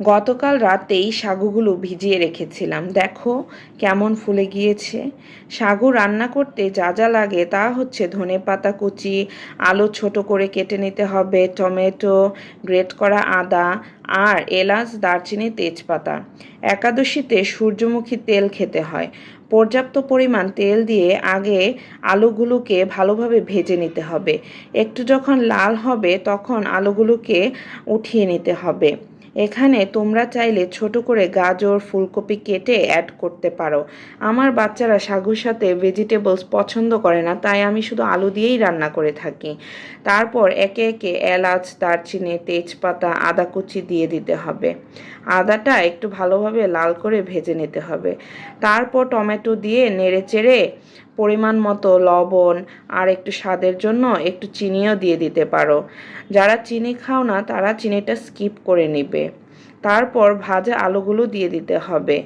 গতকাল রাতেই সাগুগুলো ভিজিয়ে রেখেছিলাম। দেখো কেমন ফুলে গিয়েছে। সাগু রান্না করতে যা যা লাগে তা হচ্ছে ধনে পাতা কুচি, আলু ছোট করে কেটে নিতে হবে, টমেটো, গ্রেট করা আদা আর এলাচ, দারচিনি, তেজপাতা। একাদশীতে সূর্যমুখী তেল খেতে হয়। পর্যাপ্ত পরিমাণ তেল দিয়ে আগে আলুগুলোকে ভালোভাবে ভেজে নিতে হবে। একটু যখন লাল হবে তখন আলুগুলোকে উঠিয়ে নিতে হবে। এখানে তোমরা চাইলে ছোট করে গাজর, ফুলকপি কেটে অ্যাড করতে পারো। আমার বাচ্চারা সাগুর সাথে ভেজিটেবলস পছন্দ করে না, তাই আমি শুধু আলু দিয়েই রান্না করে থাকি। তারপর একে একে এলাচ, দারচিনি, তেজপাতা, আদা কুচি দিয়ে দিতে হবে। আদাটা একটু ভালোভাবে লাল করে ভেজে নিতে হবে। তারপর টমেটো দিয়ে নেড়ে চেড়ে পরিমাণ মতো লবণ আর একটু স্বাদের জন্য একটু চিনিও দিয়ে দিতে পারো। যারা চিনি খাও না, তারা চিনিটা স্কিপ করে নেবে। তারপর ভাজা আলুগুলো দিয়ে দিতে হবে।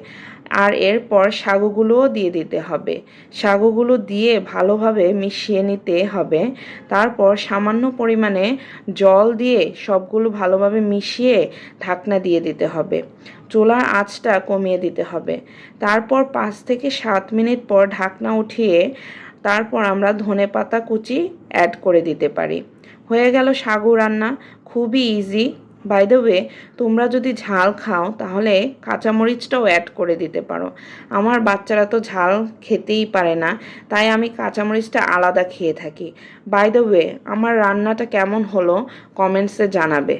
আর এরপর সাগুগুলোও দিয়ে দিতে হবে। সাগুগুলো দিয়ে ভালোভাবে মিশিয়ে নিতে হবে। তারপর সামান্য পরিমাণে জল দিয়ে সবগুলো ভালোভাবে মিশিয়ে ঢাকনা দিয়ে দিতে হবে। চুলার আঁচটা কমিয়ে দিতে হবে। তারপর পাঁচ থেকে সাত মিনিট পর ঢাকনা উঠিয়ে তারপর আমরা ধনে পাতা কুচি অ্যাড করে দিতে পারি। হয়ে গেল সাগু রান্না। খুবই ইজি বাই দ্য ওয়ে তোমরা যদি ঝাল খাও, তাহলে কাঁচামরিচটাও অ্যাড করে দিতে পারো। আমার বাচ্চারা তো ঝাল খেতেই পারে না, তাই আমি কাঁচামরিচটা আলাদা খেয়ে থাকি। বাই দ্য ওয়ে আমার রান্নাটা কেমন হলো কমেন্টসে জানাবে।